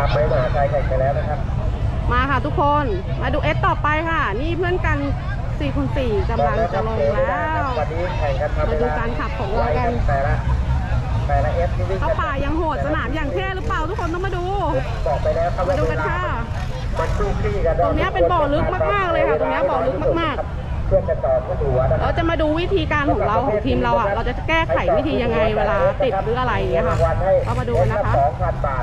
ามไปมหาชัยแข่งไปแล้วนะครับ มาค่ะทุกคน มาดูเอสต่อไปค่ะ นี่เพื่อนกัน4คูณ4กำลังจะลงแล้ววันนี้แข่งกันทำเวมาดูลาการขับของเรากันแต่ละแต่ละเอฟที่วิ่งเข้าป่ายังโหดสนามอย่างเท่หรือเปล่าทุกคนต้องมาดูบอกไปแล้วครับมาดูกันค่ะมันสู้ขี้กันตรงเนี้ยเป็นบ่อลึกมากๆเลยค่ะ ตรงเนี้ยบ่อลึกมากๆเพื่อนจะต่อขึ้นหัวนะคเรารับจะมาดูวิธีการของเราของทีมเราอะ เราจะแก้ไขวิธียังไงเวลาติดหรืออะไรอย่างเงี้ยค่ะเรามาดูกันนะคะ สองพันบา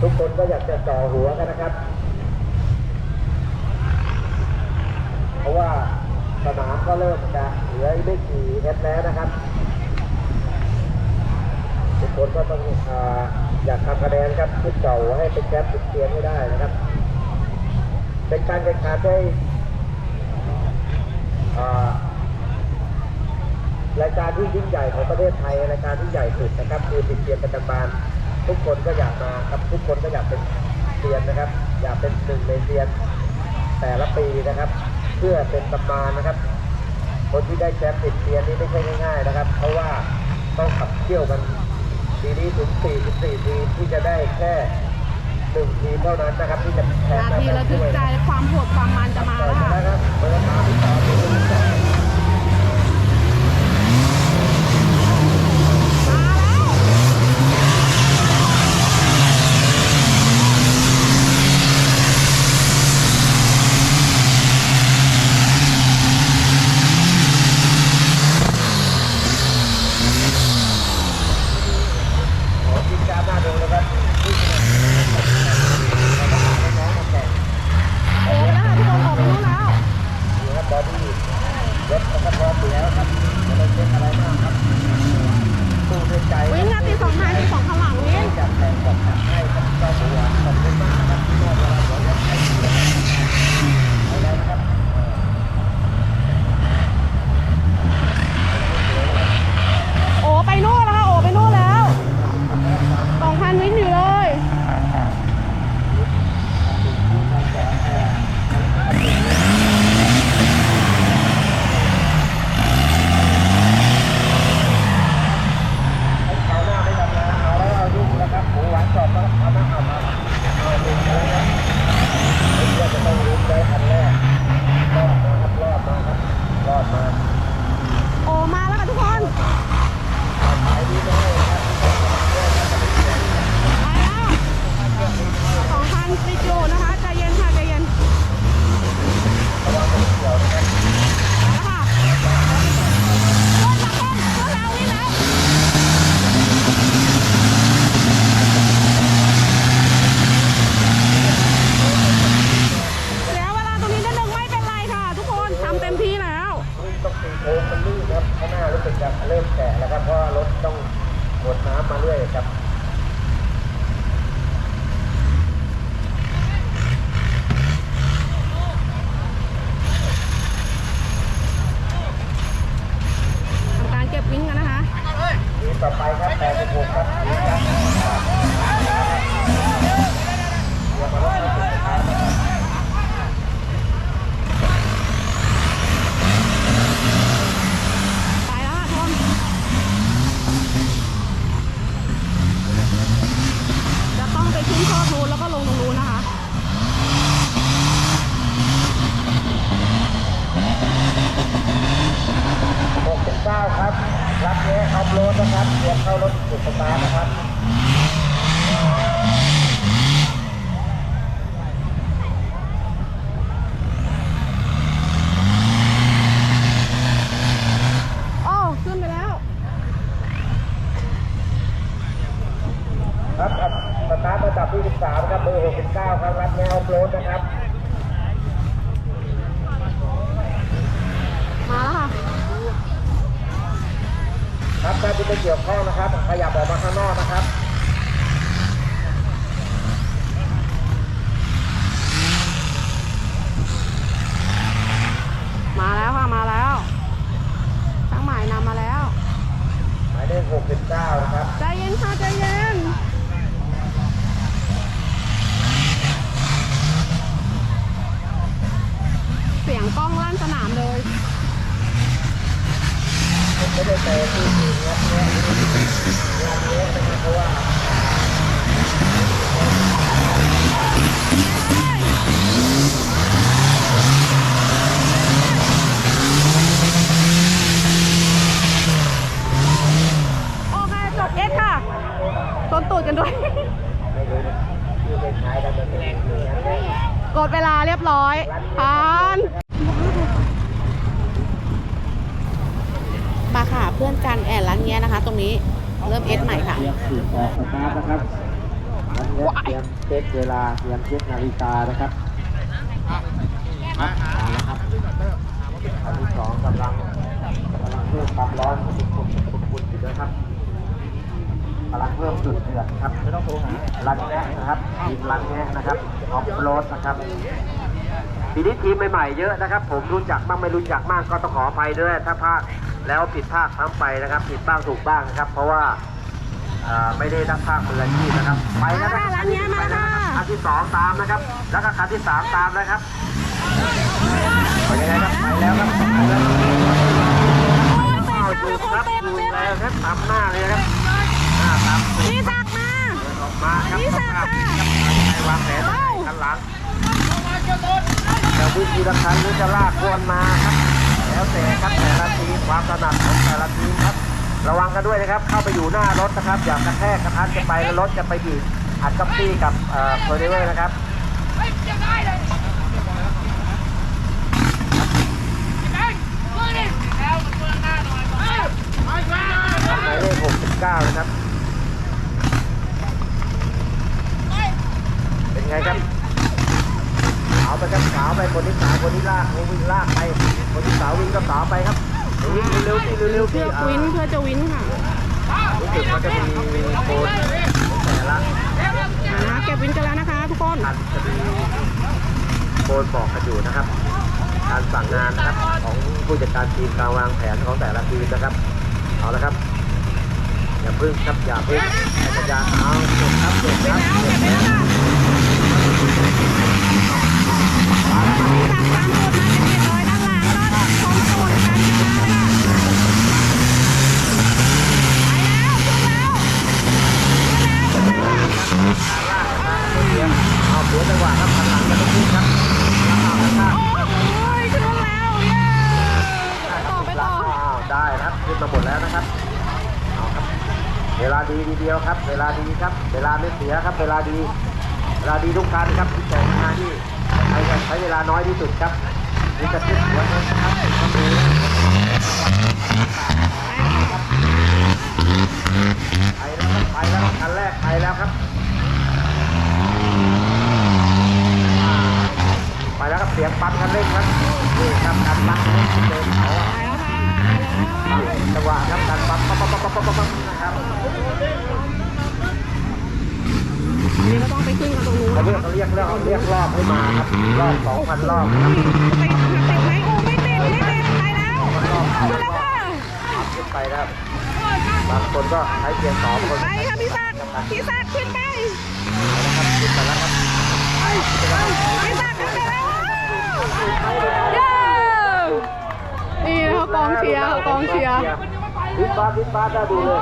ทุกคนก็อยากจะต่อหัวกันนะครับ เพราะว่าสนามก็เริ่มจะเหลือไม่กี่เมตรแล้วนะครับ ทุกคนก็ต้องอาอยากทำคะแนนครับชุดเก่าให้เป็นแชมป์ติดเตียนให้ได้นะครับ เป็นการแข่งขันได้รายการที่ยิ่งใหญ่ของประเทศไทยรายการที่ใหญ่สุดนะครับคือติดเตียนประจำบาน ทุกคนก็อยากมาครับทุกคนก็อยากเป็นเตียนนะครับ อยากเป็นหนึ่งในเตียนแต่ละปีนะครับ เพื่อเป็นตำนานนะครับ คนที่ได้แชมป์ติดเตียนนี่ไม่ใช่ง่ายๆนะครับ เพราะว่าต้องขับเที่ยวกันปีนี้ถึง 44 ทีมที่จะได้แค่หนึ่งทีมเท่านั้นนะครับที่จะแข่งนาทีระทึกใจและความโหดความมันจะมาแล้วค่ะ ต่อไปครับ86ครับทีมครับเดี๋ยวมารถให้สุดท้ายนะครับ ไปแล้วค่ะทุกคนจะต้องไปขึ้นโคอทูนแล้วก็ลงตรงนู้นนะคะ 69ครับ รับแย่ออฟโรดนะครับเตรียมเข้ารถจุดสตาร์ทนะครับ โอ้ ขึ้นไปแล้ว ครับอัดสตาร์ทระดับที่13ครับเบอร์69ครับรับแย่ออฟโรดนะครับ มาแล้วค่ะ ครับถ้าที่ไม่เกี่ยวข้องนะครับขยับออกมาข้างนอกนะครับมาแล้วค่ะมาแล้วช่างหมายนำมาแล้วหมายเลข69นะครับใจเย็นค่ะใจเย็น เสียงกล้องลั่นสนามเลย ผมไม่ได้ แต่ที่จริงแล้วเนี่ยงานนี้นะครับเพราะว่า โอเคจบเอสค่ะชนตูดกันด้วยไม่รู้นะที่เป็นท้ายกันมันเป็นอย่างนี้นะกดเวลาเรียบร้อยผ่านมาค่ะเพื่อนกันแอนร้านเงี้ยนะคะ ตรงนี้ เริ่มเอสใหม่ค่ะเตรียมสืบออกสตาร์ทนะครับเตรียมเช็คเวลาเตรียมเช็คนาฬิกานะครับเอาละครับอันที่สองกำลังกำลังเพิ่มความร้อนสุดๆสุดๆอยู่นะครับกำลังเพิ่มจุดเดือดครับไม่ต้องโทรหาลังแงะนะครับทีมลังแงะนะครับออฟโรดนะครับทีนี้ทีมใหม่ๆเยอะนะครับ ผมรู้จักบ้างไม่รู้จักบ้างก็ต้องขออภัยด้วยถ้าพลาด แล้วผิดพลาดซ้ำไปนะครับ ผิดบ้างถูกบ้างนะครับ เพราะว่าอ่าไม่ได้นักภาคมืออาชีพนะครับ ไปแล้วนะคมารับร้านเนี้ยมาค่ะคันที่สองตามนะครับ แล้วก็คันที่สามตามนะครับไปยังไงครับไปแล้วครับไปแล้วอ้าวอยู่ครับอยู่แล้วครับตามหน้าเลยนะครับหน้าตามพี่ศักดิ์มาเดินออกมาครับพี่สศักดิ์ภาพค่ะนี้ครับใครวางแผนคันหลังจะวิ่งทีละคันหรือจะลากวนมาครับ แล้วแต่ครับแต่ละทีมความถนัดของแต่ละทีมครับ ระวังกันด้วยนะครับ เข้าไปอยู่หน้ารถนะครับ อย่ากระแทกกระทันจะไปแล้วรถจะไปบีบอัดกับปี้กับเอ่อเพอร์เดเวอร์นะครับหมายเลข69 นะครับ เป็นไงครับสาวไปครับ สาวไปคนที่สาวคนที่ลากวิ่งลากไป คนที่สาววิ่งก็สาวไปครับวิ่งเร็วๆสิเร็วๆเพื่อวินเพื่อจะวินค่ะรู้สึกมันจะมีโคนของแต่ละนะคะเก็บวินกันแล้วนะคะทุกคนคันจะมีโคนบอกกันอยู่นะครับ การสั่งงานนะครับของผู้จัดการทีมการวางแผนของแต่ละทีมนะครับเอาละครับอย่าพึ่งครับอย่าพึ่งให้สัญญาเอาจบครับจบครับ มาหมดแล้วนะครับ เวลาดีทีเดียวครับ เวลาดีครับ เวลาไม่เสียครับ เวลาดี เวลาดีทุกการครับที่แต่งานที่ใครจะใช้เวลาน้อยที่สุดครับนี่จะขึ้นหัวรถนะครับติดประตูไปแล้วครับไปแล้วครับคันแรกไปแล้วครับ ไปแล้วครับเสียงปั๊มคันเร่งครับนี่ครับการปั๊มคันเร่งที่เดินเขาจังหวะครับการปั๊มปั๊มปั๊มปั๊มปั๊มปั๊มปั๊มนะครับ นี่ก็ต้องไปขึ้นกันตรงนู้น เขานะเรียกคะเขาเรียกเรียกเรียกรอบให้มาครับรอบสองพันรอบครับติดไหมโอ้ไม่ติดไม่ติดไปแล้วขึ้นแล้วค่ะขึ้นไปแล้วบางคนก็ใช้เพียงสองคนไปค่ะพี่ศักดิ์พี่ศักดิ์ขึ้นไปนะครับขึ้นไปแล้วครับพี่ศักดิ์ขึ้นไปแล้วเย้นี่เขากองเชียร์เขากองเชียร์วิบาร์วิบาร์ได้ดูเลย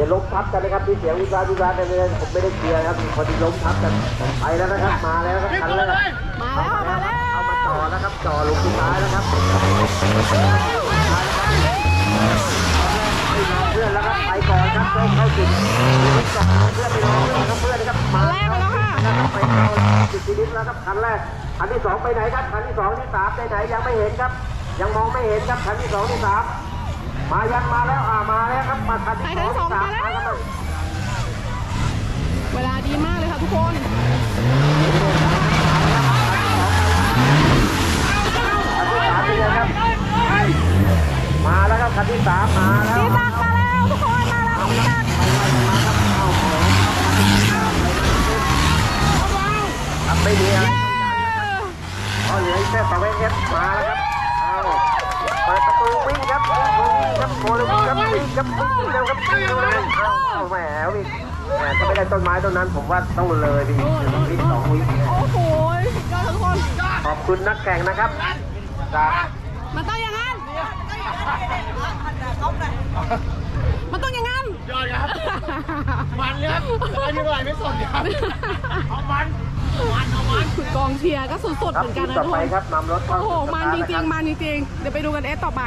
อย่าล้มทับกันนะครับที่เสียงวิบาร์วิบาร์กันเลยผมไม่ได้เชียร์ครับพอดีล้มทับกันไปแล้วนะครับมาแล้วครับคันแรกมาแล้วมาแล้วเอามาจ่อแล้วครับจ่อลงที่ท้ายแล้วครับเพื่อนแล้วครับไปก่อนครับเข้าเข้าจุดเพื่อนไปรอเพื่อนครับเพื่อนนะครับมาแรกไปแล้วค่ะนะครับไปเข้าจุดชีวิตแล้วครับคันแรกคันที่สองไปไหนครับคันที่สองที่สามไปไหนยังไม่เห็นครับ ยังมองไม่เห็นครับคันที่สองที่สาม มายังมาแล้วอ่ามาแล้วครับมาคันที่สองที่สามมาแล้วครับเวลาดีมากเลยค่ะทุกคนคันที่สามเป็นไงครับมาแล้วครับคันที่สามมาแล้วพี่ศักดิ์มาแล้วทุกคนมาแล้วพี่ศักดิ์ทำไม่ดีครับเอาเหลืออีกแค่สองเอฟมาแล้วครับเอา เปิดประตูวิ่งครับวิ่งครับโมเลวิ่งครับวิ่งครับวิ่งเร็วครับวิ่งเร็วครับเอาเอาแหมวิ่งแหมถ้าไม่ได้ต้นไม้ต้นนั้นผมว่าต้องเลยไปอีกหนึ่งวิ่งสองวิ่งโอ้โหสุดยอดค่ะทุกคนขอบคุณนักแข่งนะครับจากมันต้องอย่างนั้นมันต้องอย่างนั้นยอดครับมันครับไอ้ที่เท่าไหร่ไม่สนครับเอามัน มันเอามันกองเชียร์ก็สุดๆครัเหบมือนทีกันมนะต่อทุกไปคน ครับนำรถเข้าโอ้โห สู่มันจริงๆมันจริงๆ เดี๋ยวไปดูกันเอสต่อไป